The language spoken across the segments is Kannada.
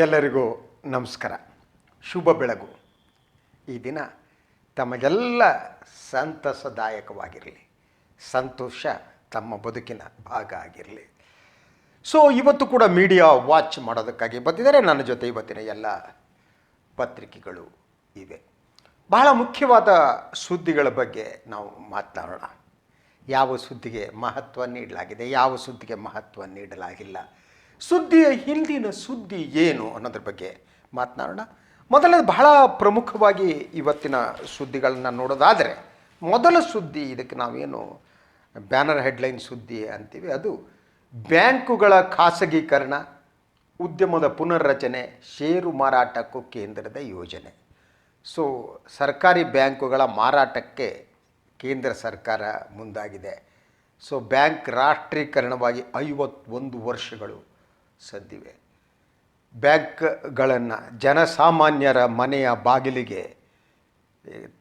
ಎಲ್ಲರಿಗೂ ನಮಸ್ಕಾರ. ಶುಭ ಬೆಳಗು. ಈ ದಿನ ತಮಗೆಲ್ಲ ಸಂತಸದಾಯಕವಾಗಿರಲಿ, ಸಂತೋಷ ತಮ್ಮ ಬದುಕಿನ ಭಾಗ ಆಗಿರಲಿ. ಸೊ ಇವತ್ತು ಕೂಡ ಮೀಡಿಯಾ ವಾಚ್ ಮಾಡೋದಕ್ಕಾಗಿ ಬಂದಿದ್ದಾರೆ. ನನ್ನ ಜೊತೆ ಇವತ್ತಿನ ಎಲ್ಲ ಪತ್ರಿಕೆಗಳು ಇವೆ. ಬಹಳ ಮುಖ್ಯವಾದ ಸುದ್ದಿಗಳ ಬಗ್ಗೆ ನಾವು ಮಾತನಾಡೋಣ. ಯಾವ ಸುದ್ದಿಗೆ ಮಹತ್ವ ನೀಡಲಾಗಿದೆ, ಯಾವ ಸುದ್ದಿಗೆ ಮಹತ್ವ ನೀಡಲಾಗಿಲ್ಲ ಸುದ್ದಿಯ ಹಿಂದಿನ ಸುದ್ದಿ ಏನು ಅನ್ನೋದ್ರ ಬಗ್ಗೆ ಮಾತನಾಡೋಣ. ಮೊದಲನೇದು ಬಹಳ ಪ್ರಮುಖವಾಗಿ ಇವತ್ತಿನ ಸುದ್ದಿಗಳನ್ನು ನೋಡೋದಾದರೆ, ಮೊದಲ ಸುದ್ದಿ ಇದಕ್ಕೆ ನಾವೇನು ಬ್ಯಾನರ್ ಹೆಡ್ಲೈನ್ ಸುದ್ದಿ ಅಂತೀವಿ. ಅದು ಬ್ಯಾಂಕುಗಳ ಖಾಸಗೀಕರಣ, ಉದ್ಯಮದ ಪುನರ್ರಚನೆ, ಷೇರು ಮಾರಾಟಕ್ಕೂ ಕೇಂದ್ರದ ಯೋಜನೆ. ಸೊ, ಸರ್ಕಾರಿ ಬ್ಯಾಂಕುಗಳ ಮಾರಾಟಕ್ಕೆ ಕೇಂದ್ರ ಸರ್ಕಾರ ಮುಂದಾಗಿದೆ. ಸೊ, ಬ್ಯಾಂಕ್ ರಾಷ್ಟ್ರೀಕರಣವಾಗಿ ಐವತ್ತೊಂದು ವರ್ಷಗಳು ಸದ್ದಿವೆ ಬ್ಯಾಗ್ಗಳನ್ನು ಜನಸಾಮಾನ್ಯರ ಮನೆಯ ಬಾಗಿಲಿಗೆ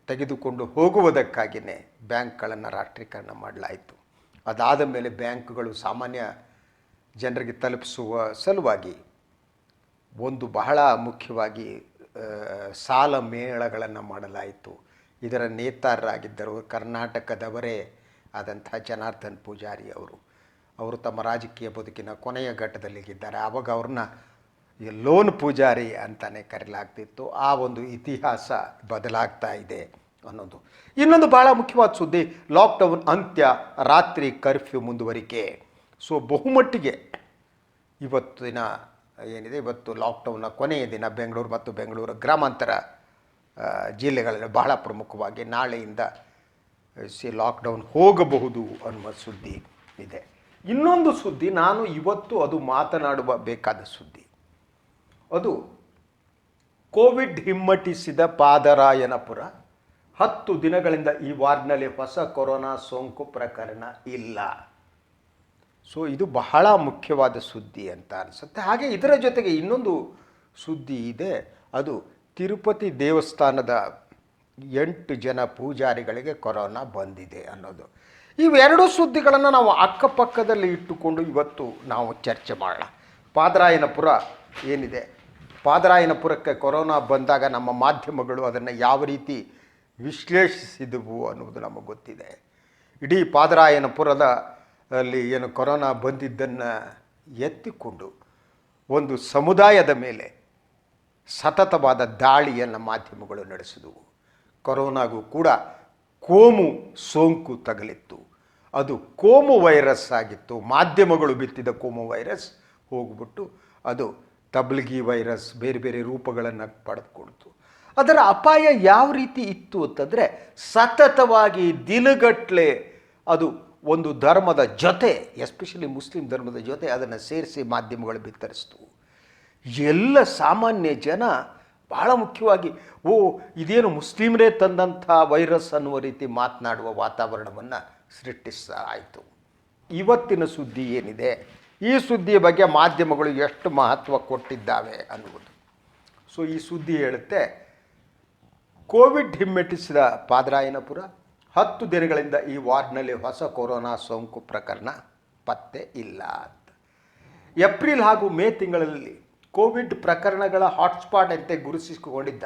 ತೆಗೆದುಕೊಂಡು ಹೋಗುವುದಕ್ಕಾಗಿಯೇ ಬ್ಯಾಂಕ್ಗಳನ್ನು ರಾಷ್ಟ್ರೀಕರಣ ಮಾಡಲಾಯಿತು. ಅದಾದ ಮೇಲೆ ಬ್ಯಾಂಕ್ಗಳು ಸಾಮಾನ್ಯ ಜನರಿಗೆ ತಲುಪಿಸುವ ಸಲುವಾಗಿ ಒಂದು ಬಹಳ ಮುಖ್ಯವಾಗಿ ಸಾಲ ಮೇಳಗಳನ್ನು ಮಾಡಲಾಯಿತು. ಇದರ ನೇತಾರರಾಗಿದ್ದರು ಕರ್ನಾಟಕದವರೇ ಆದಂಥ ಜನಾರ್ದನ್ ಪೂಜಾರಿ ಅವರು. ಅವರು ತಮ್ಮ ರಾಜಕೀಯ ಬದುಕಿನ ಕೊನೆಯ ಘಟ್ಟದಲ್ಲಿಗಿದ್ದಾರೆ. ಆವಾಗ ಅವ್ರನ್ನ ಈ ಲೋನ್ ಪೂಜಾರಿ ಅಂತಲೇ ಕರೆಯಲಾಗ್ತಿತ್ತು ಆ ಒಂದು ಇತಿಹಾಸ ಬದಲಾಗ್ತಾ ಇದೆ ಅನ್ನೋದು. ಇನ್ನೊಂದು ಭಾಳ ಮುಖ್ಯವಾದ ಸುದ್ದಿ ಲಾಕ್ಡೌನ್ ಅಂತ್ಯ, ರಾತ್ರಿ ಕರ್ಫ್ಯೂ ಮುಂದುವರಿಕೆ. ಸೊ ಬಹುಮಟ್ಟಿಗೆ ಇವತ್ತಿನ ಏನಿದೆ, ಇವತ್ತು ಲಾಕ್ಡೌನ್ನ ಕೊನೆಯ ದಿನ ಬೆಂಗಳೂರು ಮತ್ತು ಬೆಂಗಳೂರು ಗ್ರಾಮಾಂತರ ಜಿಲ್ಲೆಗಳಲ್ಲಿ ಬಹಳ ಪ್ರಮುಖವಾಗಿ ನಾಳೆಯಿಂದ ಸಿ ಲಾಕ್ಡೌನ್ ಹೋಗಬಹುದು ಅನ್ನುವ ಸುದ್ದಿ ಇದೆ. ಇನ್ನೊಂದು ಸುದ್ದಿ, ನಾನು ಇವತ್ತು ಅದು ಮಾತನಾಡುವ ಬೇಕಾದ ಸುದ್ದಿ. ಅದು ಕೋವಿಡ್ ಹಿಮ್ಮಟ್ಟಿಸಿದ ಪಾದರಾಯನಪುರ. ಹತ್ತು ದಿನಗಳಿಂದ ಈ ವಾರ್ಡ್ನಲ್ಲಿ ಹೊಸ ಕೊರೋನಾ ಸೋಂಕು ಪ್ರಕರಣ ಇಲ್ಲ. ಸೊ ಇದು ಬಹಳ ಮುಖ್ಯವಾದ ಸುದ್ದಿ ಅಂತ ಅನಿಸುತ್ತೆ. ಹಾಗೆ ಇದರ ಜೊತೆಗೆ ಇನ್ನೊಂದು ಸುದ್ದಿ ಇದೆ. ಅದು ತಿರುಪತಿ ದೇವಸ್ಥಾನದ ಎಂಟು ಜನ ಪೂಜಾರಿಗಳಿಗೆ ಕೊರೋನಾ ಬಂದಿದೆ ಅನ್ನೋದು. ಇವೆರಡು ಸುದ್ದಿಗಳನ್ನು ನಾವು ಅಕ್ಕಪಕ್ಕದಲ್ಲಿ ಇಟ್ಟುಕೊಂಡು ಇವತ್ತು ನಾವು ಚರ್ಚೆ ಮಾಡೋಣ. ಪಾದರಾಯನಪುರ ಏನಿದೆ? ಪಾದರಾಯನಪುರಕ್ಕೆ ಕೊರೋನಾ ಬಂದಾಗ ನಮ್ಮ ಮಾಧ್ಯಮಗಳು ಅದನ್ನು ಯಾವ ರೀತಿ ವಿಶ್ಲೇಷಿಸಿದವು ಅನ್ನುವುದು ನಮಗೆ ಗೊತ್ತಿದೆ. ಇಡೀ ಪಾದರಾಯನಪುರದ ಅಲ್ಲಿ ಏನು ಕೊರೋನಾ ಬಂದಿದ್ದನ್ನು ಎತ್ತಿಕೊಂಡು ಒಂದು ಸಮುದಾಯದ ಮೇಲೆ ಸತತವಾದ ದಾಳಿಯನ್ನು ಮಾಧ್ಯಮಗಳು ನಡೆಸಿದವು. ಕೊರೋನಾಗೂ ಕೂಡ ಕೋಮು ಸೋಂಕು ತಗಲಿತ್ತು. ಅದು ಕೋಮು ವೈರಸ್ ಆಗಿತ್ತು. ಮಾಧ್ಯಮಗಳು ಬಿತ್ತಿದ ಕೋಮು ವೈರಸ್ ಹೋಗ್ಬಿಟ್ಟು ಅದು ತಬ್ಲಗಿ ವೈರಸ್ ಬೇರೆ ಬೇರೆ ರೂಪಗಳನ್ನು ಪಡೆದುಕೊಳ್ತು. ಅದರ ಅಪಾಯ ಯಾವ ರೀತಿ ಇತ್ತು ಅಂತಂದರೆ ಸತತವಾಗಿ ದಿನಗಟ್ಟಲೆ ಅದು ಒಂದು ಧರ್ಮದ ಜೊತೆ, ಎಸ್ಪೆಷಲಿ ಮುಸ್ಲಿಂ ಧರ್ಮದ ಜೊತೆ ಅದನ್ನು ಸೇರಿಸಿ ಮಾಧ್ಯಮಗಳು ಬಿತ್ತರಿಸ್ತು. ಎಲ್ಲ ಸಾಮಾನ್ಯ ಜನ ಬಹಳ ಮುಖ್ಯವಾಗಿ, ಓ, ಇದೇನು ಮುಸ್ಲಿಮರೇ ತಂದಂಥ ವೈರಸ್ ಅನ್ನುವ ರೀತಿ ಮಾತನಾಡುವ ವಾತಾವರಣವನ್ನು ಸೃಷ್ಟಿಸಲಾಯಿತು. ಇವತ್ತಿನ ಸುದ್ದಿ ಏನಿದೆ? ಈ ಸುದ್ದಿಯ ಬಗ್ಗೆ ಮಾಧ್ಯಮಗಳು ಎಷ್ಟು ಮಹತ್ವ ಕೊಟ್ಟಿದ್ದಾವೆ ಅನ್ನುವುದು. ಸೊ ಈ ಸುದ್ದಿ ಹೇಳುತ್ತೆ, ಕೋವಿಡ್ ಹಿಮ್ಮೆಟ್ಟಿಸಿದ ಪಾದರಾಯನಪುರ, ಹತ್ತು ದಿನಗಳಿಂದ ಈ ವಾರ್ಡ್ನಲ್ಲಿ ಹೊಸ ಕೊರೋನಾ ಸೋಂಕು ಪ್ರಕರಣ ಪತ್ತೆ ಇಲ್ಲ ಅಂತ. ಏಪ್ರಿಲ್ ಹಾಗೂ ಮೇ ತಿಂಗಳಲ್ಲಿ ಕೋವಿಡ್ ಪ್ರಕರಣಗಳ ಹಾಟ್ಸ್ಪಾಟ್ ಅಂತೆ ಗುರುತಿಸಿಕೊಂಡಿದ್ದ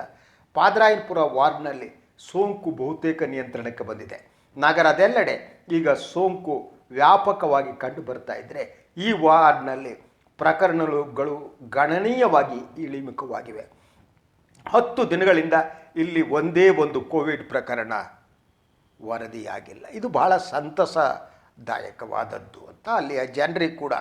ಪಾದರಾಯನಪುರ ವಾರ್ಡ್ನಲ್ಲಿ ಸೋಂಕು ಬಹುತೇಕ ನಿಯಂತ್ರಣಕ್ಕೆ ಬಂದಿದೆ. ನಗರದೆಲ್ಲೆಡೆ ಈಗ ಸೋಂಕು ವ್ಯಾಪಕವಾಗಿ ಕಂಡು ಬರ್ತಾ ಇದ್ದರೆ ಈ ವಾರ್ಡ್ನಲ್ಲಿ ಪ್ರಕರಣಗಳು ಗಣನೀಯವಾಗಿ ಇಳಿಮುಖವಾಗಿವೆ. ಹತ್ತು ದಿನಗಳಿಂದ ಇಲ್ಲಿ ಒಂದೇ ಒಂದು ಕೋವಿಡ್ ಪ್ರಕರಣ ವರದಿಯಾಗಿಲ್ಲ. ಇದು ಬಹಳ ಸಂತಸದಾಯಕವಾದದ್ದು ಅಂತ ಅಲ್ಲಿಯ ಜನರಿಗೆ ಕೂಡ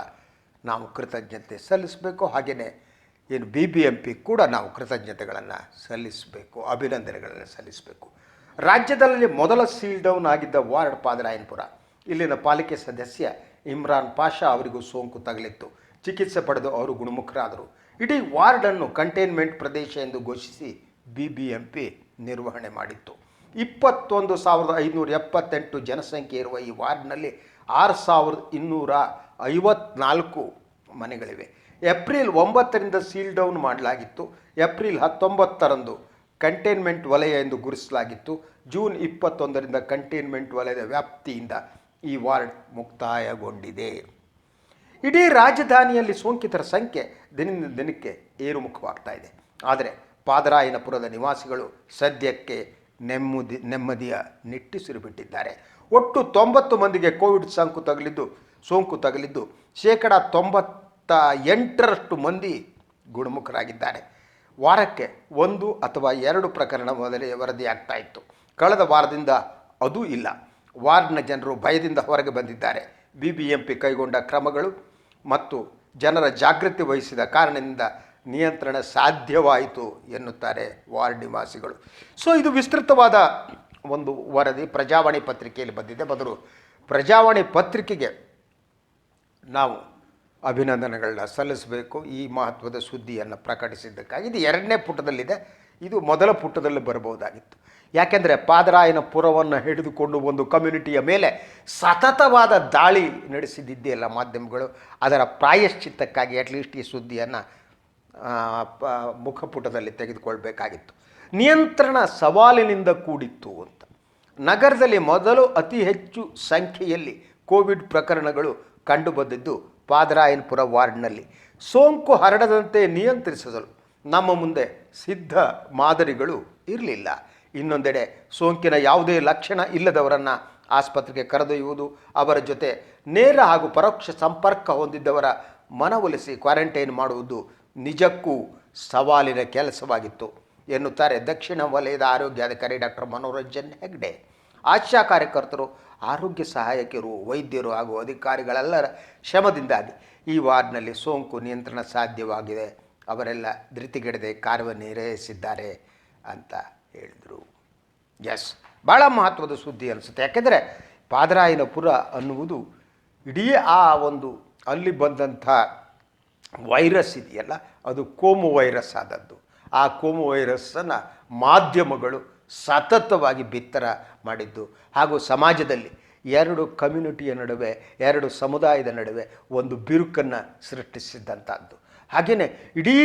ನಾವು ಕೃತಜ್ಞತೆ ಸಲ್ಲಿಸಬೇಕು. ಹಾಗೆಯೇ ಏನು ಬಿ ಬಿ ಎಂ ಪಿ ಕೂಡ ನಾವು ಕೃತಜ್ಞತೆಗಳನ್ನು ಸಲ್ಲಿಸಬೇಕು, ಅಭಿನಂದನೆಗಳನ್ನು ಸಲ್ಲಿಸಬೇಕು. ರಾಜ್ಯದಲ್ಲಿ ಮೊದಲ ಸೀಲ್ ಡೌನ್ ಆಗಿದ್ದ ವಾರ್ಡ್ ಪಾದರಾಯನ್ಪುರ. ಇಲ್ಲಿನ ಪಾಲಿಕೆ ಸದಸ್ಯ ಇಮ್ರಾನ್ ಪಾಷಾ ಅವರಿಗೂ ಸೋಂಕು ತಗಲಿತ್ತು. ಚಿಕಿತ್ಸೆ ಪಡೆದು ಅವರು ಗುಣಮುಖರಾದರು. ಇಡೀ ವಾರ್ಡನ್ನು ಕಂಟೈನ್ಮೆಂಟ್ ಪ್ರದೇಶ ಎಂದು ಘೋಷಿಸಿ ಬಿ ಬಿ ಎಂ ನಿರ್ವಹಣೆ ಮಾಡಿತ್ತು. ಇಪ್ಪತ್ತೊಂದು ಸಾವಿರದ ಐನೂರ ಎಪ್ಪತ್ತೆಂಟು ಜನಸಂಖ್ಯೆ ಇರುವ ಈ ವಾರ್ಡ್ನಲ್ಲಿ ಆರು ಸಾವಿರದ ಇನ್ನೂರ ಐವತ್ನಾಲ್ಕು ಮನೆಗಳಿವೆ. ಏಪ್ರಿಲ್ ಒಂಬತ್ತರಿಂದ ಸೀಲ್ ಡೌನ್ ಮಾಡಲಾಗಿತ್ತು. ಏಪ್ರಿಲ್ ಹತ್ತೊಂಬತ್ತರಂದು ಕಂಟೈನ್ಮೆಂಟ್ ವಲಯ ಎಂದು ಗುರುತಿಸಲಾಗಿತ್ತು. ಜೂನ್ ಇಪ್ಪತ್ತೊಂದರಿಂದ ಕಂಟೈನ್ಮೆಂಟ್ ವಲಯದ ವ್ಯಾಪ್ತಿಯಿಂದ ಈ ವಾರ್ಡ್ ಮುಕ್ತಾಯಗೊಂಡಿದೆ. ಇಡೀ ರಾಜಧಾನಿಯಲ್ಲಿ ಸೋಂಕಿತರ ಸಂಖ್ಯೆ ದಿನದಿಂದ ದಿನಕ್ಕೆ ಏರುಮುಖವಾಗ್ತಾ ಇದೆ. ಆದರೆ ಪಾದರಾಯನಪುರದ ನಿವಾಸಿಗಳು ಸದ್ಯಕ್ಕೆ ನೆಮ್ಮದಿ, ನೆಮ್ಮದಿಯ ನಿಟ್ಟುಸಿರು ಬಿಟ್ಟಿದ್ದಾರೆ ಒಟ್ಟು ತೊಂಬತ್ತು ಮಂದಿಗೆ ಕೋವಿಡ್ ಸೋಂಕು ತಗುಲಿದ್ದು ಸೋಂಕು ತಗುಲಿದ್ದು ಶೇಕಡ ತೊಂಬತ್ತ ಎಂಟರಷ್ಟು ಮಂದಿ ಗುಣಮುಖರಾಗಿದ್ದಾರೆ. ವಾರಕ್ಕೆ ಒಂದು ಅಥವಾ ಎರಡು ಪ್ರಕರಣ ಮೊದಲೇ ವರದಿಯಾಗ್ತಾ ಇತ್ತು. ಕಳೆದ ವಾರದಿಂದ ಅದೂ ಇಲ್ಲ. ವಾರ್ಡ್ನ ಜನರು ಭಯದಿಂದ ಹೊರಗೆ ಬಂದಿದ್ದಾರೆ. ಬಿ ಬಿ ಎಂ ಪಿ ಕೈಗೊಂಡ ಕ್ರಮಗಳು ಮತ್ತು ಜನರ ಜಾಗೃತಿ ವಹಿಸಿದ ಕಾರಣದಿಂದ ನಿಯಂತ್ರಣ ಸಾಧ್ಯವಾಯಿತು ಎನ್ನುತ್ತಾರೆ ವಾರ್ಡ್ ನಿವಾಸಿಗಳು. ಸೊ, ಇದು ವಿಸ್ತೃತವಾದ ಒಂದು ವರದಿ, ಪ್ರಜಾವಾಣಿ ಪತ್ರಿಕೆಯಲ್ಲಿ ಬಂದಿದೆ. ಬದಲು ಪ್ರಜಾವಾಣಿ ಪತ್ರಿಕೆಗೆ ನಾವು ಅಭಿನಂದನೆಗಳನ್ನ ಸಲ್ಲಿಸಬೇಕು ಈ ಮಹತ್ವದ ಸುದ್ದಿಯನ್ನು ಪ್ರಕಟಿಸಿದ್ದಕ್ಕಾಗಿ. ಇದು ಎರಡನೇ ಪುಟದಲ್ಲಿದೆ. ಇದು ಮೊದಲ ಪುಟದಲ್ಲಿ ಬರಬಹುದಾಗಿತ್ತು. ಯಾಕೆಂದರೆ ಪಾದರಾಯನ ಪುರವನ್ನು ಹಿಡಿದುಕೊಂಡು ಒಂದು ಕಮ್ಯುನಿಟಿಯ ಮೇಲೆ ಸತತವಾದ ದಾಳಿ ನಡೆಸಿದ್ದಿದ್ದೆಲ್ಲ ಮಾಧ್ಯಮಗಳು. ಅದರ ಪ್ರಾಯಶ್ಚಿತ್ತಕ್ಕಾಗಿ ಅಟ್ಲೀಸ್ಟ್ ಈ ಸುದ್ದಿಯನ್ನು ಮುಖಪುಟದಲ್ಲಿ ತೆಗೆದುಕೊಳ್ಬೇಕಾಗಿತ್ತು. ನಿಯಂತ್ರಣ ಸವಾಲಿನಿಂದ ಕೂಡಿತ್ತು ಅಂತ. ನಗರದಲ್ಲಿ ಮೊದಲು ಅತಿ ಹೆಚ್ಚು ಸಂಖ್ಯೆಯಲ್ಲಿ ಕೋವಿಡ್ ಪ್ರಕರಣಗಳು ಕಂಡುಬಂದಿದ್ದು ಪಾದರಾಯನಪುರ ವಾರ್ಡ್ನಲ್ಲಿ. ಸೋಂಕು ಹರಡದಂತೆ ನಿಯಂತ್ರಿಸಲು ನಮ್ಮ ಮುಂದೆ ಸಿದ್ಧ ಮಾದರಿಗಳು ಇರಲಿಲ್ಲ. ಇನ್ನೊಂದೆಡೆ ಸೋಂಕಿನ ಯಾವುದೇ ಲಕ್ಷಣ ಇಲ್ಲದವರನ್ನು ಆಸ್ಪತ್ರೆಗೆ ಕರೆದೊಯ್ಯುವುದು, ಅವರ ಜೊತೆ ನೇರ ಹಾಗೂ ಪರೋಕ್ಷ ಸಂಪರ್ಕ ಹೊಂದಿದ್ದವರ ಮನವೊಲಿಸಿ ಕ್ವಾರಂಟೈನ್ ಮಾಡುವುದು ನಿಜಕ್ಕೂ ಸವಾಲಿನ ಕೆಲಸವಾಗಿತ್ತು, ಎನ್ನುತ್ತಾರೆ ದಕ್ಷಿಣ ವಲಯದ ಆರೋಗ್ಯಾಧಿಕಾರಿ ಡಾಕ್ಟರ್ ಮನೋರಂಜನ್ ಹೆಗ್ಡೆ. ಆಶಾ ಕಾರ್ಯಕರ್ತರು ಆರೋಗ್ಯ ಸಹಾಯಕರು ವೈದ್ಯರು ಹಾಗೂ ಅಧಿಕಾರಿಗಳೆಲ್ಲರ ಶ್ರಮದಿಂದಾಗಿ ಈ ವಾರ್ಡ್ನಲ್ಲಿ ಸೋಂಕು ನಿಯಂತ್ರಣ ಸಾಧ್ಯವಾಗಿದೆ. ಅವರೆಲ್ಲ ಧೃತಿಗೆಡದೆ ಕಾರ್ಯನಿರ್ವಹಿಸಿದ್ದಾರೆ ಅಂತ ಹೇಳಿದರು. ಎಸ್ ಭಾಳ ಮಹತ್ವದ ಸುದ್ದಿ ಅನಿಸುತ್ತೆ. ಯಾಕೆಂದರೆ ಪಾದರಾಯನಪುರ ಅನ್ನುವುದು ಇಡೀ ಆ ಒಂದು ಅಲ್ಲಿ ಬಂದಂಥ ವೈರಸ್ ಇದೆಯಲ್ಲ, ಅದು ಕೋಮು ವೈರಸ್ ಆದದ್ದು. ಆ ಕೋಮು ವೈರಸ್ಸನ್ನು ಮಾಧ್ಯಮಗಳು ಸತತವಾಗಿ ಬಿತ್ತರ ಮಾಡಿದ್ದು. ಹಾಗೂ ಸಮಾಜದಲ್ಲಿ ಎರಡು ಕಮ್ಯುನಿಟಿಯ ನಡುವೆ, ಎರಡು ಸಮುದಾಯದ ನಡುವೆ ಒಂದು ಬಿರುಕನ್ನು ಸೃಷ್ಟಿಸಿದ್ದಂಥದ್ದು ಹಾಗೆಯೇ ಇಡೀ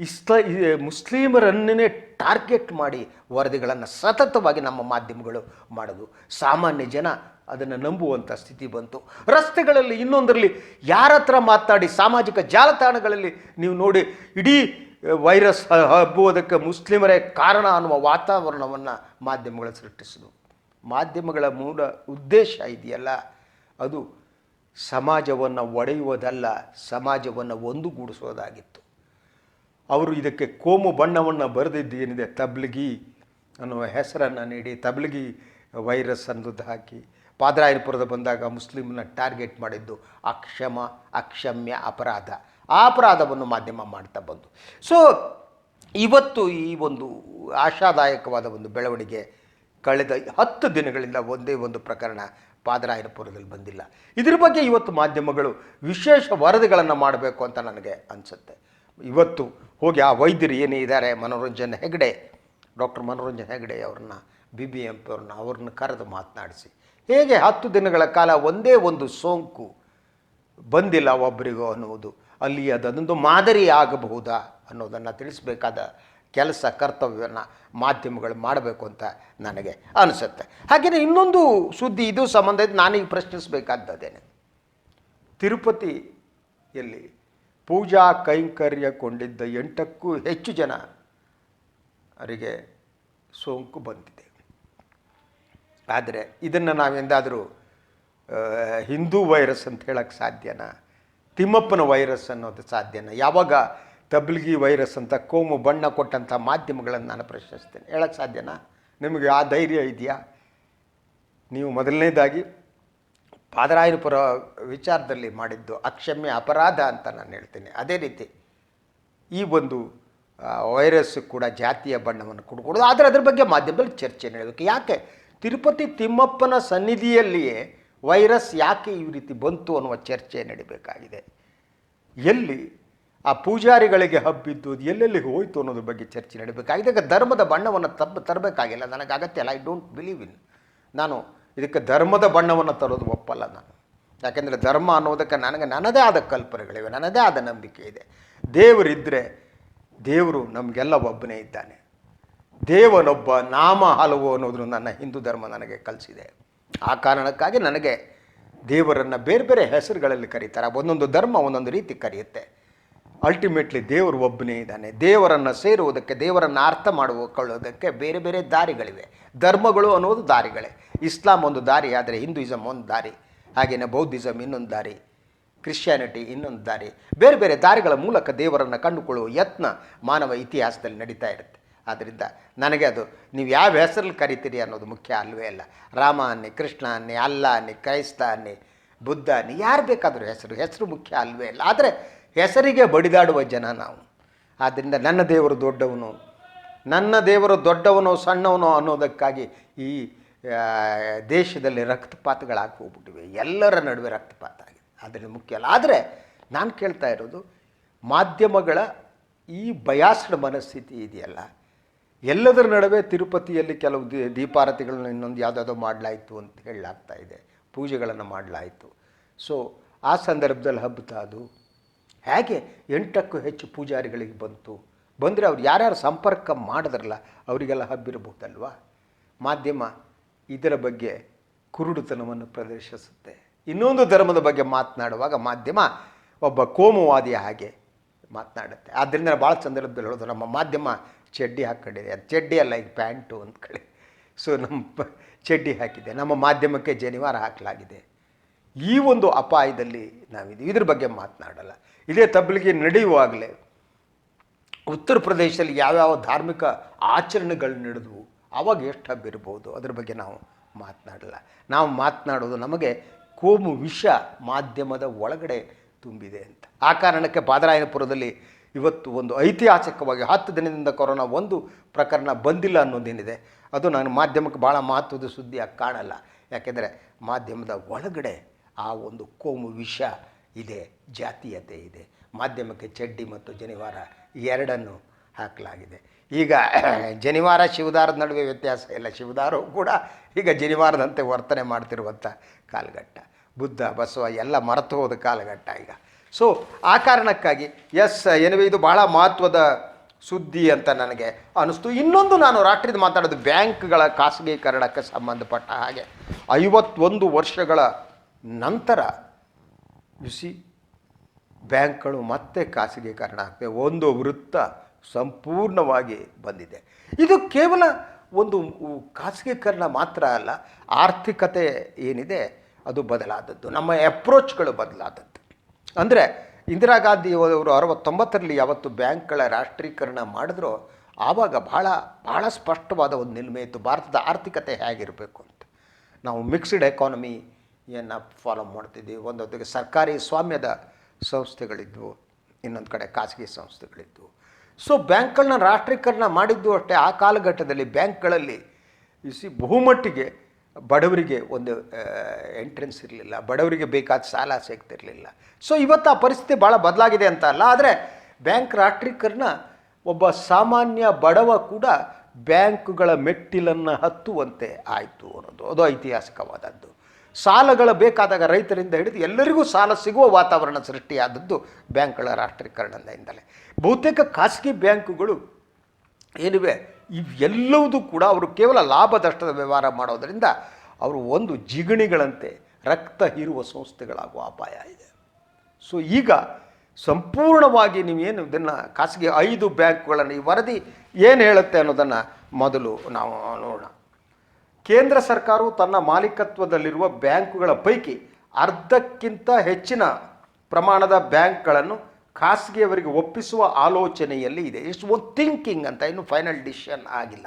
ಇಸ್ಲ ಮುಸ್ಲಿಮರನ್ನೇ ಟಾರ್ಗೆಟ್ ಮಾಡಿ ವರದಿಗಳನ್ನು ಸತತವಾಗಿ ನಮ್ಮ ಮಾಧ್ಯಮಗಳು ಮಾಡೋದು. ಸಾಮಾನ್ಯ ಜನ ಅದನ್ನು ನಂಬುವಂಥ ಸ್ಥಿತಿ ಬಂತು. ರಸ್ತೆಗಳಲ್ಲಿ ಇನ್ನೊಂದರಲ್ಲಿ ಯಾರ ಹತ್ರ ಮಾತನಾಡಿ ಸಾಮಾಜಿಕ ಜಾಲತಾಣಗಳಲ್ಲಿ ನೀವು ನೋಡಿ ಇಡೀ ವೈರಸ್ ಹಬ್ಬುವುದಕ್ಕೆ ಮುಸ್ಲಿಮರೇ ಕಾರಣ ಅನ್ನುವ ವಾತಾವರಣವನ್ನು ಮಾಧ್ಯಮಗಳು ಸೃಷ್ಟಿಸಿದವು. ಮಾಧ್ಯಮಗಳ ಮೂಲ ಉದ್ದೇಶ ಇದೆಯಲ್ಲ, ಅದು ಸಮಾಜವನ್ನು ಒಡೆಯುವುದಲ್ಲ, ಸಮಾಜವನ್ನು ಒಂದುಗೂಡಿಸೋದಾಗಿತ್ತು ಅವರು ಇದಕ್ಕೆ ಕೋಮು ಬಣ್ಣವನ್ನು ಬರೆದಿದ್ದೇನಿದೆ, ತಬ್ಲಿಗಿ ಅನ್ನುವ ಹೆಸರನ್ನು ನೀಡಿ ತಬ್ಲಿಗಿ ವೈರಸ್ ಅನ್ನೋದು ಹಾಕಿ ಪಾದರಾಯನಪುರದ ಬಂದಾಗ ಮುಸ್ಲಿಮ್ನ ಟಾರ್ಗೆಟ್ ಮಾಡಿದ್ದು ಅಕ್ಷಮ, ಅಕ್ಷಮ್ಯ ಅಪರಾಧ. ಆ ಅಪರಾಧವನ್ನು ಮಾಧ್ಯಮ ಮಾಡ್ತಾ ಬಂತು ಸೊ ಇವತ್ತು ಈ ಒಂದು ಆಶಾದಾಯಕವಾದ ಒಂದು ಬೆಳವಣಿಗೆ ಕಳೆದ ಹತ್ತು ದಿನಗಳಿಂದ ಒಂದೇ ಒಂದು ಪ್ರಕರಣ ಪಾದರಾಯನಪುರದಲ್ಲಿ ಬಂದಿಲ್ಲ. ಇದ್ರ ಬಗ್ಗೆ ಇವತ್ತು ಮಾಧ್ಯಮಗಳು ವಿಶೇಷ ವರದಿಗಳನ್ನು ಮಾಡಬೇಕು ಅಂತ ನನಗೆ ಅನಿಸುತ್ತೆ. ಇವತ್ತು ಹೋಗಿ ಆ ವೈದ್ಯರು ಏನೇ ಇದ್ದಾರೆ ಮನೋರಂಜನ್ ಹೆಗಡೆ, ಡಾಕ್ಟರ್ ಮನೋರಂಜನ್ ಹೆಗಡೆ ಅವ್ರನ್ನ, ಬಿ ಬಿ ಎಂ ಪಿ ಅವ್ರನ್ನ ಅವ್ರನ್ನ ಕರೆದು ಮಾತನಾಡಿಸಿ. ಹೇಗೆ ಹತ್ತು ದಿನಗಳ ಕಾಲ ಒಂದೇ ಒಂದು ಸೋಂಕು ಬಂದಿಲ್ಲ ಒಬ್ಬರಿಗೂ ಅನ್ನುವುದು. ಅಲ್ಲಿ ಅದೊಂದು ಮಾದರಿ ಆಗಬಹುದಾ ಅನ್ನೋದನ್ನು ತಿಳಿಸಬೇಕಾದ ಕೆಲಸ ಕರ್ತವ್ಯವನ್ನು ಮಾಧ್ಯಮಗಳು ಮಾಡಬೇಕು ಅಂತ ನನಗೆ ಅನಿಸುತ್ತೆ. ಹಾಗೆಯೇ ಇನ್ನೊಂದು ಸುದ್ದಿ ಇದು ಸಂಬಂಧ ನಾನೀಗ ಪ್ರಶ್ನಿಸಬೇಕಾದದ್ದೇನೆ. ತಿರುಪತಿಯಲ್ಲಿ ಪೂಜಾ ಕೈಂಕರ್ಯಗೊಂಡಿದ್ದ ಎಂಟಕ್ಕೂ ಹೆಚ್ಚು ಜನ ಅವರಿಗೆ ಸೋಂಕು ಬಂದಿದೆ. ಆದರೆ ಇದನ್ನು ನಾವೆಂದಾದರೂ ಹಿಂದೂ ವೈರಸ್ ಅಂತ ಹೇಳಕ್ಕೆ ಸಾಧ್ಯನಾ? ತಿಮ್ಮಪ್ಪನ ವೈರಸ್ ಅನ್ನೋದು ಸಾಧ್ಯನ? ಯಾವಾಗ ತಬ್ಲಿಗಿ ವೈರಸ್ ಅಂತ, ಕೋಮು ಬಣ್ಣ ಕೊಟ್ಟಂಥ ಮಾಧ್ಯಮಗಳನ್ನು ನಾನು ಪ್ರಶ್ನಿಸ್ತೇನೆ. ಹೇಳಕ್ಕೆ ಸಾಧ್ಯನಾ? ನಿಮಗೆ ಆ ಧೈರ್ಯ ಇದೆಯಾ? ನೀವು ಮೊದಲನೇದಾಗಿ ಪಾದರಾಯನಪುರ ವಿಚಾರದಲ್ಲಿ ಮಾಡಿದ್ದು ಅಕ್ಷಮ್ಯ ಅಪರಾಧ ಅಂತ ನಾನು ಹೇಳ್ತೇನೆ. ಅದೇ ರೀತಿ ಈ ಒಂದು ವೈರಸ್ ಕೂಡ ಜಾತಿಯ ಬಣ್ಣವನ್ನು ಕೊಡ್ಕೊಡೋದು ಆದರೆ ಅದ್ರ ಬಗ್ಗೆ ಮಾಧ್ಯಮದಲ್ಲಿ ಚರ್ಚೆ ನಡೆಯಬೇಕು. ಯಾಕೆ? ತಿರುಪತಿ ತಿಮ್ಮಪ್ಪನ ಸನ್ನಿಧಿಯಲ್ಲಿಯೇ ವೈರಸ್ ಯಾಕೆ ಈ ರೀತಿ ಬಂತು ಅನ್ನುವ ಚರ್ಚೆ ನಡಿಬೇಕಾಗಿದೆ. ಎಲ್ಲಿ ಆ ಪೂಜಾರಿಗಳಿಗೆ ಹಬ್ಬಿದ್ದು ಎಲ್ಲೆಲ್ಲಿ ಹೋಯಿತು ಅನ್ನೋದ್ರ ಬಗ್ಗೆ ಚರ್ಚೆ ನಡೀಬೇಕಾಗಿದೆ. ಈಗ ಧರ್ಮದ ಬಣ್ಣವನ್ನು ತಬ್ ತರಬೇಕಾಗಿಲ್ಲ. ನನಗೆ ಅಗತ್ಯ ಅಲ್ಲ. ಐ ಡೋಂಟ್ ಬಿಲೀವ್ ಇನ್ ನಾನು ಇದಕ್ಕೆ ಧರ್ಮದ ಬಣ್ಣವನ್ನು ತರೋದು ಒಪ್ಪಲ್ಲ ನಾನು. ಯಾಕೆಂದರೆ ಧರ್ಮ ಅನ್ನೋದಕ್ಕೆ ನನಗೆ ನನ್ನದೇ ಆದ ಕಲ್ಪನೆಗಳಿವೆ. ನನ್ನದೇ ಆದ ನಂಬಿಕೆ ಇದೆ. ದೇವರಿದ್ದರೆ ದೇವರು ನಮಗೆಲ್ಲ ಒಬ್ಬನೇ ಇದ್ದಾನೆ. ದೇವನೊಬ್ಬ ನಾಮ ಹಲವು ಅನ್ನೋದು ನನ್ನ ಹಿಂದೂ ಧರ್ಮ ನನಗೆ ಕಲಿಸಿದೆ. ಆ ಕಾರಣಕ್ಕಾಗಿ ನನಗೆ ದೇವರನ್ನು ಬೇರೆ ಬೇರೆ ಹೆಸರುಗಳಲ್ಲಿ ಕರೀತಾರೆ. ಒಂದೊಂದು ಧರ್ಮ ಒಂದೊಂದು ರೀತಿ ಕರೆಯುತ್ತೆ. ಅಲ್ಟಿಮೇಟ್ಲಿ ದೇವರು ಒಬ್ಬನೇ ಇದ್ದಾನೆ. ದೇವರನ್ನು ಸೇರುವುದಕ್ಕೆ, ದೇವರನ್ನು ಅರ್ಥ ಮಾಡಿಕೊಳ್ಳೋದಕ್ಕೆ ಬೇರೆ ಬೇರೆ ದಾರಿಗಳಿವೆ. ಧರ್ಮಗಳು ಅನ್ನೋದು ದಾರಿಗಳೇ. ಇಸ್ಲಾಂ ಒಂದು ದಾರಿ, ಆದರೆ ಹಿಂದೂಯಿಸಮ್ ಒಂದು ದಾರಿ. ಹಾಗೆಯೇ ಬೌದ್ಧಿಸಮ್ ಇನ್ನೊಂದು ದಾರಿ. ಕ್ರಿಶ್ಚಿಯಾನಿಟಿ ಇನ್ನೊಂದು ದಾರಿ. ಬೇರೆ ಬೇರೆ ದಾರಿಗಳ ಮೂಲಕ ದೇವರನ್ನು ಕಂಡುಕೊಳ್ಳುವ ಯತ್ನ ಮಾನವ ಇತಿಹಾಸದಲ್ಲಿ ನಡೀತಾ ಇರುತ್ತೆ. ಆದ್ದರಿಂದ ನನಗೆ ಅದು ನೀವು ಯಾವ ಹೆಸರಲ್ಲಿ ಕರಿತೀರಿ ಅನ್ನೋದು ಮುಖ್ಯ ಅಲ್ವೇ ಅಲ್ಲ. ರಾಮ ಅನ್ನಿ ಕೃಷ್ಣ ಅನ್ನಿ ಅಲ್ಲ ಅನ್ನಿ ಕ್ರೈಸ್ತ ಅನ್ನಿ ಬುದ್ಧ ಅನ್ನಿ ಯಾರು ಬೇಕಾದರೂ ಹೆಸರು ಹೆಸರು ಮುಖ್ಯ ಅಲ್ವೇ ಅಲ್ಲ. ಆದರೆ ಹೆಸರಿಗೆ ಬಡಿದಾಡುವ ಜನ ನಾವು. ಆದ್ದರಿಂದ ನನ್ನ ದೇವರು ದೊಡ್ಡವನು, ನನ್ನ ದೇವರು ದೊಡ್ಡವನೋ ಸಣ್ಣವನೋ ಅನ್ನೋದಕ್ಕಾಗಿ ಈ ದೇಶದಲ್ಲಿ ರಕ್ತಪಾತಗಳಾಗಿ ಹೋಗ್ಬಿಟ್ಟಿವೆ. ಎಲ್ಲರ ನಡುವೆ ರಕ್ತಪಾತ ಆಗಿದೆ. ಅದರಿಂದ ಮುಖ್ಯ ಅಲ್ಲ. ಆದರೆ ನಾನು ಕೇಳ್ತಾ ಇರೋದು, ಮಾಧ್ಯಮಗಳ ಈ ಬಯಾಸ್ಡ್ ಮನಸ್ಥಿತಿ ಇದೆಯಲ್ಲ. ಎಲ್ಲದರ ನಡುವೆ ತಿರುಪತಿಯಲ್ಲಿ ಕೆಲವು ದಿ, ದೀಪಾರತಿಗಳನ್ನ ಇನ್ನೊಂದು ಯಾವುದಾದ್ರು ಮಾಡಲಾಯಿತು ಅಂತ ಹೇಳಲಾಗ್ತಾ ಇದೆ. ಪೂಜೆಗಳನ್ನು ಮಾಡಲಾಯಿತು. ಸೊ ಆ ಸಂದರ್ಭದಲ್ಲಿ ಹಬ್ಬುತ್ತಾ ಅದು? ಹೇಗೆ ಎಂಟಕ್ಕೂ ಹೆಚ್ಚು ಪೂಜಾರಿಗಳಿಗೆ ಬಂತು? ಬಂದರೆ ಅವ್ರು ಯಾರ್ಯಾರು ಸಂಪರ್ಕ ಮಾಡಿದ್ರಲ್ಲ, ಅವರಿಗೆಲ್ಲ ಹಬ್ಬಿರಬಹುದಲ್ವಾ ಮಾಧ್ಯಮ ಇದರ ಬಗ್ಗೆ ಕುರುಡುತನವನ್ನು ಪ್ರದರ್ಶಿಸುತ್ತೆ. ಇನ್ನೊಂದು ಧರ್ಮದ ಬಗ್ಗೆ ಮಾತನಾಡುವಾಗ ಮಾಧ್ಯಮ ಒಬ್ಬ ಕೋಮುವಾದಿಯ ಹಾಗೆ ಮಾತನಾಡುತ್ತೆ. ಆದ್ದರಿಂದ ಭಾಳ ಸಂದರ್ಭದಲ್ಲಿ ಹೇಳೋದು ನಮ್ಮ ಮಾಧ್ಯಮ ಚಡ್ಡಿ ಹಾಕ್ಕೊಂಡಿದೆ ಅದು ಚಡ್ಡಿ ಅಲ್ಲ, ಇದು ಪ್ಯಾಂಟು ಕಡೆ ಸೊ ನಮ್ಮ ಚಡ್ಡಿ ಹಾಕಿದೆ. ನಮ್ಮ ಮಾಧ್ಯಮಕ್ಕೆ ಜನಿವಾರ ಹಾಕಲಾಗಿದೆ. ಈ ಒಂದು ಅಪಾಯದಲ್ಲಿ ನಾವಿದ್ದೀವಿ. ಇದ್ರ ಬಗ್ಗೆ ಮಾತನಾಡಲ್ಲ. ಇದೇ ತಬ್ಲಿಗೆ ನಡೆಯುವಾಗಲೇ ಉತ್ತರ ಪ್ರದೇಶದಲ್ಲಿ ಯಾವ್ಯಾವ ಧಾರ್ಮಿಕ ಆಚರಣೆಗಳು ನಡೆದವು ಆವಾಗ ಎಷ್ಟು ಹಬ್ಬಿರ್ಬೋದು ಅದ್ರ ಬಗ್ಗೆ ನಾವು ಮಾತನಾಡಲ್ಲ. ನಾವು ಮಾತನಾಡೋದು ನಮಗೆ ಕೋಮು ವಿಷ ಮಾಧ್ಯಮದ ಒಳಗಡೆ ತುಂಬಿದೆ ಅಂತ. ಆ ಕಾರಣಕ್ಕೆ ಬಾದರಾಯನಪುರದಲ್ಲಿ ಇವತ್ತು ಒಂದು ಐತಿಹಾಸಿಕವಾಗಿ ಹತ್ತು ದಿನದಿಂದ ಕೊರೋನಾ ಒಂದು ಪ್ರಕರಣ ಬಂದಿಲ್ಲ ಅನ್ನೋದೇನಿದೆ. ಅದು ನಾನು ಮಾಧ್ಯಮಕ್ಕೆ ಭಾಳ ಮಹತ್ವದ ಸುದ್ದಿಯಾಗಿ ಕಾಣಲ್ಲ. ಯಾಕೆಂದರೆ ಮಾಧ್ಯಮದ ಒಳಗಡೆ ಆ ಒಂದು ಕೋಮು ವಿಷ ಇದೆ, ಜಾತೀಯತೆ ಇದೆ. ಮಾಧ್ಯಮಕ್ಕೆ ಚಡ್ಡಿ ಮತ್ತು ಜನಿವಾರ ಎರಡನ್ನು ಹಾಕಲಾಗಿದೆ. ಈಗ ಜನಿವಾರ ಶಿವದಾರದ ನಡುವೆ ವ್ಯತ್ಯಾಸ ಇಲ್ಲ. ಶಿವದಾರವು ಕೂಡ ಈಗ ಜನಿವಾರದಂತೆ ವರ್ತನೆ ಮಾಡ್ತಿರುವಂಥ ಕಾಲಘಟ್ಟ. ಬುದ್ಧ, ಬಸವ ಎಲ್ಲ ಮರೆತು ಹೋದ ಕಾಲಘಟ್ಟ ಈಗ. ಸೊ ಆ ಕಾರಣಕ್ಕಾಗಿ ಎಸ್ ಏನಿವೆ ಇದು ಬಹಳ ಮಹತ್ವದ ಸುದ್ದಿ ಅಂತ ನನಗೆ ಅನ್ನಿಸ್ತು. ಇನ್ನೊಂದು ನಾನು ರಾತ್ರಿದು ಮಾತಾಡೋದು ಬ್ಯಾಂಕ್ಗಳ ಖಾಸಗೀಕರಣಕ್ಕೆ ಸಂಬಂಧಪಟ್ಟ ಹಾಗೆ. ಐವತ್ತೊಂದು ವರ್ಷಗಳ ನಂತರ ಸಿ ಬ್ಯಾಂಕ್ಗಳು ಮತ್ತೆ ಖಾಸಗೀಕರಣ ಆಗ್ತವೆ. ಒಂದು ವೃತ್ತ ಸಂಪೂರ್ಣವಾಗಿ ಬಂದಿದೆ. ಇದು ಕೇವಲ ಒಂದು ಖಾಸಗೀಕರಣ ಮಾತ್ರ ಅಲ್ಲ, ಆರ್ಥಿಕತೆ ಏನಿದೆ, ಅದು ಬದಲಾದದ್ದು. ನಮ್ಮ ಅಪ್ರೋಚ್ಗಳು ಬದಲಾದದ್ದು. ಅಂದರೆ ಇಂದಿರಾ ಗಾಂಧಿ ಅವರು ಅರವತ್ತೊಂಬತ್ತರಲ್ಲಿ ಯಾವತ್ತು ಬ್ಯಾಂಕ್ಗಳ ರಾಷ್ಟ್ರೀಕರಣ ಮಾಡಿದ್ರೋ ಆವಾಗ ಭಾಳ ಭಾಳ ಸ್ಪಷ್ಟವಾದ ಒಂದು ನಿಲ್ಮೆ ಇತ್ತು. ಭಾರತದ ಆರ್ಥಿಕತೆ ಹೇಗಿರಬೇಕು ಅಂತ. ನಾವು ಮಿಕ್ಸ್ಡ್ ಎಕಾನಮಿಯನ್ನು ಫಾಲೋ ಮಾಡ್ತಿದ್ದೀವಿ. ಒಂದೊತ್ತಿಗೆ ಸರ್ಕಾರಿ ಸ್ವಾಮ್ಯದ ಸಂಸ್ಥೆಗಳಿದ್ವು, ಇನ್ನೊಂದು ಕಡೆ ಖಾಸಗಿ ಸಂಸ್ಥೆಗಳಿದ್ವು. ಸೊ ಬ್ಯಾಂಕ್ಗಳನ್ನ ರಾಷ್ಟ್ರೀಕರಣ ಮಾಡಿದ್ದು ಅಷ್ಟೇ. ಆ ಕಾಲಘಟ್ಟದಲ್ಲಿ ಬ್ಯಾಂಕ್ಗಳಲ್ಲಿ ಇಸಿ ಬಹುಮಟ್ಟಿಗೆ ಬಡವರಿಗೆ ಒಂದು ಎಂಟ್ರೆನ್ಸ್ ಇರಲಿಲ್ಲ, ಬಡವರಿಗೆ ಬೇಕಾದ ಸಾಲ ಸಿಗ್ತಿರಲಿಲ್ಲ. ಸೊ ಇವತ್ತು ಆ ಪರಿಸ್ಥಿತಿ ಭಾಳ ಬದಲಾಗಿದೆ ಅಂತ ಅಲ್ಲ, ಆದರೆ ಬ್ಯಾಂಕ್ ರಾಷ್ಟ್ರೀಕರಣ ಒಬ್ಬ ಸಾಮಾನ್ಯ ಬಡವ ಕೂಡ ಬ್ಯಾಂಕುಗಳ ಮೆಟ್ಟಿಲನ್ನು ಹತ್ತುವಂತೆ ಆಯಿತು ಅನ್ನೋದು. ಅದು ಐತಿಹಾಸಿಕವಾದದ್ದು. ಸಾಲಗಳು ಬೇಕಾದಾಗ ರೈತರಿಂದ ಹಿಡಿದು ಎಲ್ಲರಿಗೂ ಸಾಲ ಸಿಗುವ ವಾತಾವರಣ ಸೃಷ್ಟಿಯಾದದ್ದು ಬ್ಯಾಂಕ್ಗಳ ರಾಷ್ಟ್ರೀಕರಣದಿಂದಲೇ. ಬಹುತೇಕ ಖಾಸಗಿ ಬ್ಯಾಂಕುಗಳು ಏನಿವೆ? ಇವೆಲ್ಲವೂ ಕೂಡ ಅವರು ಕೇವಲ ಲಾಭದಷ್ಟದ ವ್ಯವಹಾರ ಮಾಡೋದರಿಂದ ಅವರು ಒಂದು ಜಿಗಣಿಗಳಂತೆ ರಕ್ತ ಹೀರುವ ಸಂಸ್ಥೆಗಳಾಗುವ ಅಪಾಯ ಇದೆ. ಸೊ ಈಗ ಸಂಪೂರ್ಣವಾಗಿ ನೀವೇನು ಇದನ್ನು ಖಾಸಗಿ ಐದು ಬ್ಯಾಂಕ್ಗಳನ್ನು ಈ ವರದಿ ಏನು ಹೇಳುತ್ತೆ ಅನ್ನೋದನ್ನು ಮೊದಲು ನಾವು ನೋಡೋಣ. ಕೇಂದ್ರ ಸರ್ಕಾರವು ತನ್ನ ಮಾಲೀಕತ್ವದಲ್ಲಿರುವ ಬ್ಯಾಂಕುಗಳ ಪೈಕಿ ಅರ್ಧಕ್ಕಿಂತ ಹೆಚ್ಚಿನ ಪ್ರಮಾಣದ ಬ್ಯಾಂಕ್ಗಳನ್ನು ಖಾಸಗಿಯವರಿಗೆ ಒಪ್ಪಿಸುವ ಆಲೋಚನೆಯಲ್ಲಿ ಇದೆ. ಇಟ್ಸ್ ಒಂದು ಥಿಂಕಿಂಗ್ ಅಂತ ಇನ್ನು ಫೈನಲ್ ಡಿಸಿಷನ್ ಆಗಿಲ್ಲ.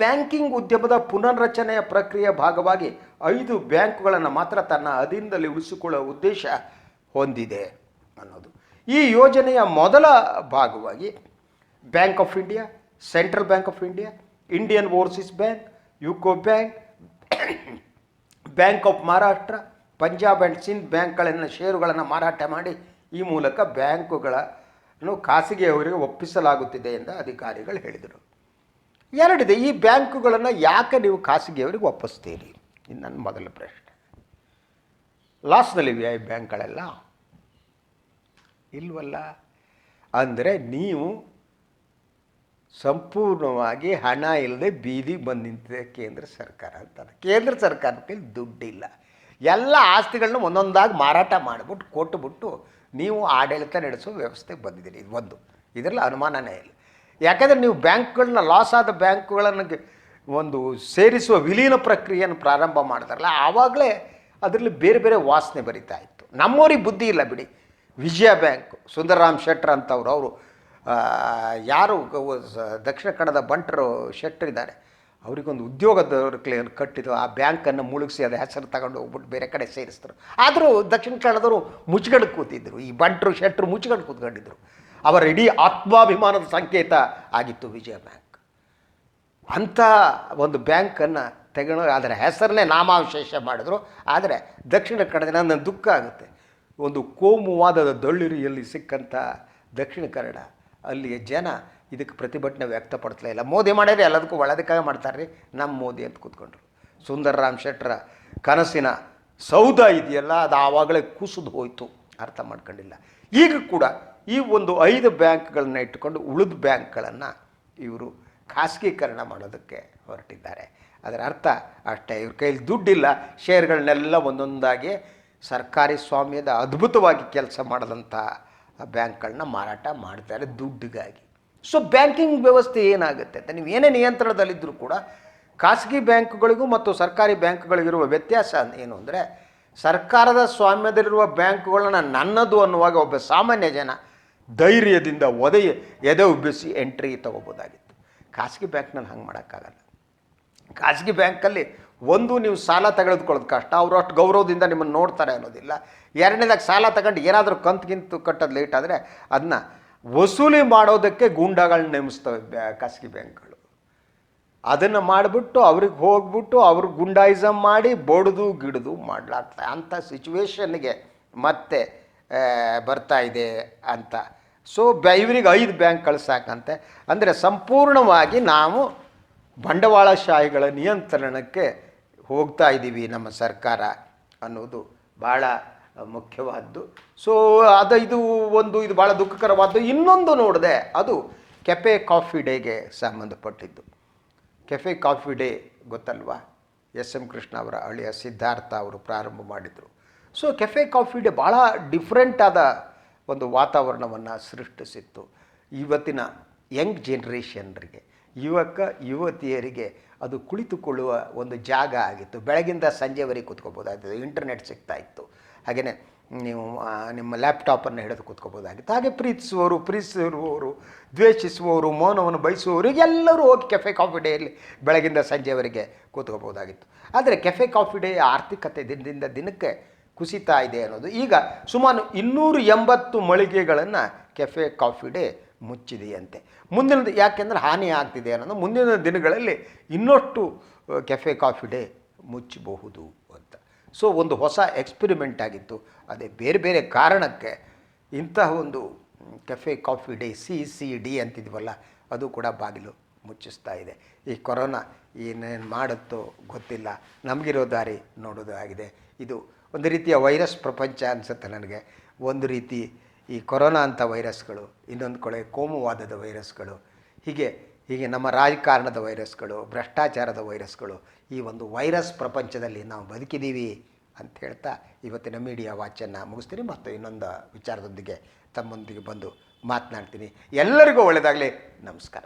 ಬ್ಯಾಂಕಿಂಗ್ ಉದ್ಯಮದ ಪುನರ್ರಚನೆಯ ಪ್ರಕ್ರಿಯೆಯ ಭಾಗವಾಗಿ ಐದು ಬ್ಯಾಂಕುಗಳನ್ನು ಮಾತ್ರ ತನ್ನ ಅಧೀನದಲ್ಲಿ ಉಳಿಸಿಕೊಳ್ಳುವ ಉದ್ದೇಶ ಹೊಂದಿದೆ ಅನ್ನೋದು. ಈ ಯೋಜನೆಯ ಮೊದಲ ಭಾಗವಾಗಿ bank of India central bank of India Indian overseas bank UCO bank bank of Maharashtra Punjab and Sind ಬ್ಯಾಂಕ್ಗಳನ್ನು ಷೇರುಗಳನ್ನು ಮಾರಾಟ ಮಾಡಿ ಈ ಮೂಲಕ ಬ್ಯಾಂಕುಗಳನ್ನು ಖಾಸಗಿಯವರಿಗೆ ಒಪ್ಪಿಸಲಾಗುತ್ತಿದೆ ಎಂದು ಅಧಿಕಾರಿಗಳು ಹೇಳಿದರು. ಎರಡಿದೆ, ಈ ಬ್ಯಾಂಕುಗಳನ್ನು ಯಾಕೆ ನೀವು ಖಾಸಗಿಯವರಿಗೆ ಒಪ್ಪಿಸ್ತೀರಿ? ಇದು ನನ್ನ ಮೊದಲ ಪ್ರಶ್ನೆ. ಲಾಸ್ನಲ್ಲಿವೆಯಾ ಈ ಬ್ಯಾಂಕ್ಗಳೆಲ್ಲ ಇಲ್ವಲ್ಲ? ಅಂದರೆ ನೀವು ಸಂಪೂರ್ಣವಾಗಿ ಹಣ ಇಲ್ಲದೆ ಬೀದಿಗೆ ಬಂದು ನಿಂತಿದೆ ಕೇಂದ್ರ ಸರ್ಕಾರ ಅಂತ ಕೇಂದ್ರ ಸರ್ಕಾರಕ್ಕೆ ದುಡ್ಡಿಲ್ಲ. ಎಲ್ಲ ಆಸ್ತಿಗಳನ್ನ ಒಂದೊಂದಾಗಿ ಮಾರಾಟ ಮಾಡಿಬಿಟ್ಟು ಕೊಟ್ಟುಬಿಟ್ಟು ನೀವು ಆಡಳಿತ ನಡೆಸುವ ವ್ಯವಸ್ಥೆಗೆ ಬಂದಿದ್ದೀರಿ. ಇದು ಒಂದು. ಇದರಲ್ಲಿ ಅನುಮಾನನೇ ಇಲ್ಲ. ಯಾಕಂದರೆ ನೀವು ಬ್ಯಾಂಕ್ಗಳನ್ನ ಲಾಸ್ ಆದ ಬ್ಯಾಂಕ್ಗಳನ್ನು ಒಂದು ಸೇರಿಸುವ ವಿಲೀನ ಪ್ರಕ್ರಿಯೆಯನ್ನು ಪ್ರಾರಂಭ ಮಾಡ್ತಾರಲ್ಲ, ಆವಾಗಲೇ ಅದರಲ್ಲಿ ಬೇರೆ ಬೇರೆ ವಾಸನೆ ಬರಿತಾ ಇತ್ತು. ನಮ್ಮವ್ರಿಗೆ ಬುದ್ಧಿ ಇಲ್ಲ ಬಿಡಿ. ವಿಜಯ ಬ್ಯಾಂಕ್, ಸುಂದರರಾಮ್ ಶೆಟ್ರ್ ಅಂತವ್ರು, ಅವರು ಯಾರು ದಕ್ಷಿಣ ಕನ್ನಡದ ಬಂಟರು ಶೆಟ್ರ್ ಇದ್ದಾರೆ. ಅವರಿಗೊಂದು ಉದ್ಯೋಗದ ಕ್ಲಿಯರ್ ಕಟ್ಟಿದ್ದು? ಆ ಬ್ಯಾಂಕನ್ನು ಮುಳುಗಿಸಿ ಅದು ಹೆಸರು ತಗೊಂಡು ಹೋಗ್ಬಿಟ್ಟು ಬೇರೆ ಕಡೆ ಸೇರಿಸಿದ್ರು. ಆದರೂ ದಕ್ಷಿಣ ಕನ್ನಡದವರು ಮುಚ್ಚಿಕೊಂಡು ಕೂತಿದ್ದರು ಈ ಬಂಟರು, ಶೆಟ್ರು ಮುಚ್ಚಿಕೊಂಡು ಕೂತ್ಕೊಂಡಿದ್ರು. ಅವರ ಇಡೀ ಆತ್ಮಾಭಿಮಾನದ ಸಂಕೇತ ಆಗಿತ್ತು ವಿಜಯ ಬ್ಯಾಂಕ್. ಅಂಥ ಒಂದು ಬ್ಯಾಂಕನ್ನು ತೆಗೊಂಡು ಅದರ ಹೆಸರನ್ನೇ ನಾಮಾವಶೇಷ ಮಾಡಿದ್ರು. ಆದರೆ ದಕ್ಷಿಣ ಕನ್ನಡದ ನನ್ನ ದುಃಖ ಆಗುತ್ತೆ. ಒಂದು ಕೋಮುವಾದದ ದಳ್ಳಿರಿಯಲ್ಲಿ ಸಿಕ್ಕಂಥ ದಕ್ಷಿಣ ಕನ್ನಡ, ಅಲ್ಲಿಯ ಜನ ಇದಕ್ಕೆ ಪ್ರತಿಭಟನೆ ವ್ಯಕ್ತಪಡಿಸ್ಲೇ ಇಲ್ಲ. ಮೋದಿ ಮಾಡಿದ್ರೆ ಎಲ್ಲದಕ್ಕೂ ಒಳ್ಳೆದಕ್ಕಾಗಿ ಮಾಡ್ತಾರೆ ರೀ. ನಮ್ಮ ಮೋದಿ ಅಂತ ಕೂತ್ಕೊಂಡ್ರು. ಸುಂದರರಾಮ್ ಶೆಟ್ಟರ ಕನಸಿನ ಸೌಧ ಇದೆಯಲ್ಲ, ಅದು ಆವಾಗಲೇ ಕುಸಿದು ಹೋಯಿತು. ಅರ್ಥ ಮಾಡ್ಕೊಂಡಿಲ್ಲ. ಈಗ ಕೂಡ ಈ ಒಂದು ಐದು ಬ್ಯಾಂಕ್ಗಳನ್ನ ಇಟ್ಟುಕೊಂಡು ಉಳಿದ ಬ್ಯಾಂಕ್ಗಳನ್ನು ಇವರು ಖಾಸಗೀಕರಣ ಮಾಡೋದಕ್ಕೆ ಹೊರಟಿದ್ದಾರೆ. ಅದರ ಅರ್ಥ ಅಷ್ಟೇ, ಇವ್ರ ಕೈಲಿ ದುಡ್ಡಿಲ್ಲ. ಶೇರ್ಗಳನ್ನೆಲ್ಲ ಒಂದೊಂದಾಗಿ ಸರ್ಕಾರಿ ಸ್ವಾಮ್ಯದ ಅದ್ಭುತವಾಗಿ ಕೆಲಸ ಮಾಡಿದಂಥ ಬ್ಯಾಂಕ್ಗಳನ್ನ ಮಾರಾಟ ಮಾಡ್ತಾರೆ ದುಡ್ಡಿಗಾಗಿ. ಸೊ ಬ್ಯಾಂಕಿಂಗ್ ವ್ಯವಸ್ಥೆ ಏನಾಗುತ್ತೆ ಅಂತ, ನೀವು ಏನೇ ನಿಯಂತ್ರಣದಲ್ಲಿದ್ದರೂ ಕೂಡ, ಖಾಸಗಿ ಬ್ಯಾಂಕ್ಗಳಿಗೂ ಮತ್ತು ಸರ್ಕಾರಿ ಬ್ಯಾಂಕ್ಗಳಿಗಿರುವ ವ್ಯತ್ಯಾಸ ಏನು ಅಂದರೆ, ಸರ್ಕಾರದ ಸ್ವಾಮ್ಯದಲ್ಲಿರುವ ಬ್ಯಾಂಕ್ಗಳನ್ನ ನನ್ನದು ಅನ್ನುವಾಗ ಒಬ್ಬ ಸಾಮಾನ್ಯ ಜನ ಧೈರ್ಯದಿಂದ ಒದೆಯ ಎದೆ ಉಬ್ಬಿಸಿ ಎಂಟ್ರಿ ತಗೋಬೋದಾಗಿತ್ತು. ಖಾಸಗಿ ಬ್ಯಾಂಕ್ನಲ್ಲಿ ಹಂಗೆ ಮಾಡೋಕ್ಕಾಗಲ್ಲ. ಖಾಸಗಿ ಬ್ಯಾಂಕಲ್ಲಿ ಒಂದು ನೀವು ಸಾಲ ತೆಗೆದುಕೊಳ್ಳೋದು ಕಷ್ಟ, ಅವರು ಅಷ್ಟು ಗೌರವದಿಂದ ನಿಮ್ಮನ್ನು ನೋಡ್ತಾರೆ ಅನ್ನೋದಿಲ್ಲ. ಎರಡನೇದಾಗಿ ಸಾಲ ತಗೊಂಡು ಏನಾದರೂ ಕಂತುಗಿಂತು ಕಟ್ಟೋದು ಲೇಟ್ ಆದರೆ, ಅದನ್ನ ವಸೂಲಿ ಮಾಡೋದಕ್ಕೆ ಗೂಂಡಾಗಳನ್ನ ನೇಮಿಸ್ತವೆ ಬ್ಯಾ, ಖಾಸಗಿ ಬ್ಯಾಂಕ್ಗಳು. ಅದನ್ನು ಮಾಡಿಬಿಟ್ಟು ಅವ್ರಿಗೆ ಹೋಗ್ಬಿಟ್ಟು ಅವ್ರ ಗುಂಡಾಯಿಸಮ್ ಮಾಡಿ ಬಡ್ದು ಗಿಡದು ಮಾಡಲಾಗ್ತದೆ ಅಂಥ ಸಿಚುವೇಶನ್ಗೆ ಮತ್ತೆ ಬರ್ತಾ ಇದೆ ಅಂತ. ಸೊ, ಬ್ಯಾ, ಇವರಿಗೆ ಐದು ಬ್ಯಾಂಕ್ಗಳು ಸಾಕಂತೆ. ಅಂದರೆ ಸಂಪೂರ್ಣವಾಗಿ ನಾವು ಬಂಡವಾಳಶಾಹಿಗಳ ನಿಯಂತ್ರಣಕ್ಕೆ ಹೋಗ್ತಾ ಇದ್ದೀವಿ ನಮ್ಮ ಸರ್ಕಾರ ಅನ್ನೋದು ಭಾಳ ಮುಖ್ಯವಾದ್ದು. ಸೊ ಅದು ಇದು ಒಂದು ಇದು ಭಾಳ ದುಃಖಕರವಾದ್ದು. ಇನ್ನೊಂದು ನೋಡಿದೆ, ಅದು ಕೆಫೆ ಕಾಫಿ ಡೇಗೆ ಸಂಬಂಧಪಟ್ಟಿದ್ದು. ಕೆಫೆ ಕಾಫಿ ಡೇ ಗೊತ್ತಲ್ವಾ? ಎಸ್ ಎಂ ಕೃಷ್ಣ ಅವರ ಅಳಿಯ ಸಿದ್ಧಾರ್ಥ ಅವರು ಪ್ರಾರಂಭ ಮಾಡಿದರು. ಸೊ ಕೆಫೆ ಕಾಫಿ ಡೇ ಭಾಳ ಡಿಫ್ರೆಂಟ್ ಆದ ಒಂದು ವಾತಾವರಣವನ್ನು ಸೃಷ್ಟಿಸಿತ್ತು. ಇವತ್ತಿನ ಯಂಗ್ ಜನ್ರೇಷನ್ರಿಗೆ, ಯುವಕ, ಯುವತಿಯರಿಗೆ ಅದು ಕುಳಿತುಕೊಳ್ಳುವ ಒಂದು ಜಾಗ ಆಗಿತ್ತು. ಬೆಳಗಿಂದ ಸಂಜೆವರೆಗೆ ಕೂತ್ಕೋಬೋದಾಗಿತ್ತು. ಇಂಟರ್ನೆಟ್ ಸಿಗ್ತಾ ಇತ್ತು. ಹಾಗೆಯೇ ನೀವು ನಿಮ್ಮ ಲ್ಯಾಪ್ಟಾಪನ್ನು ಹಿಡಿದು ಕೂತ್ಕೋಬೋದಾಗಿತ್ತು. ಹಾಗೆ ಪ್ರೀತಿಸುವವರು, ಪ್ರೀತಿಸಿರುವವರು, ದ್ವೇಷಿಸುವವರು, ಮೌನವನ್ನು ಬಯಸುವವರು ಎಲ್ಲರೂ ಹೋಗಿ ಕೆಫೆ ಕಾಫಿ ಡೇಯಲ್ಲಿ ಬೆಳಗಿಂದ ಸಂಜೆವರೆಗೆ ಕೂತ್ಕೋಬೋದಾಗಿತ್ತು. ಆದರೆ ಕೆಫೆ ಕಾಫಿ ಡೇ ಆರ್ಥಿಕತೆ ದಿನದಿಂದ ದಿನಕ್ಕೆ ಕುಸಿತಾ ಇದೆ ಅನ್ನೋದು. ಈಗ ಸುಮಾರು ಇನ್ನೂರು ಎಂಬತ್ತು ಮಳಿಗೆಗಳನ್ನು ಕೆಫೆ ಕಾಫಿ ಡೇ ಮುಚ್ಚಿದೆಯಂತೆ. ಮುಂದಿನ ಯಾಕೆಂದರೆ ಹಾನಿ ಆಗ್ತಿದೆ ಅನ್ನೋದು. ಮುಂದಿನ ದಿನಗಳಲ್ಲಿ ಇನ್ನಷ್ಟು ಕೆಫೆ ಕಾಫಿ ಡೇ ಮುಚ್ಚಬಹುದು ಸೊ ಒಂದು ಹೊಸ ಎಕ್ಸ್ಪೆರಿಮೆಂಟ್ ಆಗಿತ್ತು. ಅದೇ ಬೇರೆ ಬೇರೆ ಕಾರಣಕ್ಕೆ ಇಂತಹ ಒಂದು cafe coffee day C C D ಅಂತಿದ್ವಲ್ಲ, ಅದು ಕೂಡ ಬಾಗಿಲು ಮುಚ್ಚಿಸ್ತಾ ಇದೆ. ಈ ಕೊರೋನಾ ಏನೇನು ಮಾಡುತ್ತೋ ಗೊತ್ತಿಲ್ಲ. ನಮಗಿರೋ ದಾರಿ ನೋಡೋದಾಗಿದೆ ಇದು ಒಂದು ರೀತಿಯ ವೈರಸ್ ಪ್ರಪಂಚ ಅನಿಸುತ್ತೆ ನನಗೆ. ಒಂದು ರೀತಿ ಈ ಕೊರೋನಾ ಅಂಥ ವೈರಸ್ಗಳು, ಇನ್ನೊಂದು ಕಡೆ ಕೋಮುವಾದದ ವೈರಸ್ಗಳು. ಹೀಗೆ ಹೀಗೆ ನಮ್ಮ ರಾಜಕಾರಣದ ವೈರಸ್ಗಳು ಭ್ರಷ್ಟಾಚಾರದ ವೈರಸ್ಗಳು ಈ ಒಂದು ವೈರಸ್ ಪ್ರಪಂಚದಲ್ಲಿ ನಾವು ಬದುಕಿದ್ದೀವಿ ಅಂತ ಹೇಳ್ತಾ ಇವತ್ತಿನ ಮೀಡಿಯಾ ವಾಚನ್ನು ಮುಗಿಸ್ತೀನಿ. ಮತ್ತು ಇನ್ನೊಂದು ವಿಚಾರದೊಂದಿಗೆ ತಮ್ಮೊಂದಿಗೆ ಬಂದು ಮಾತನಾಡ್ತೀನಿ. ಎಲ್ಲರಿಗೂ ಒಳ್ಳೆಯದಾಗಲಿ. ನಮಸ್ಕಾರ.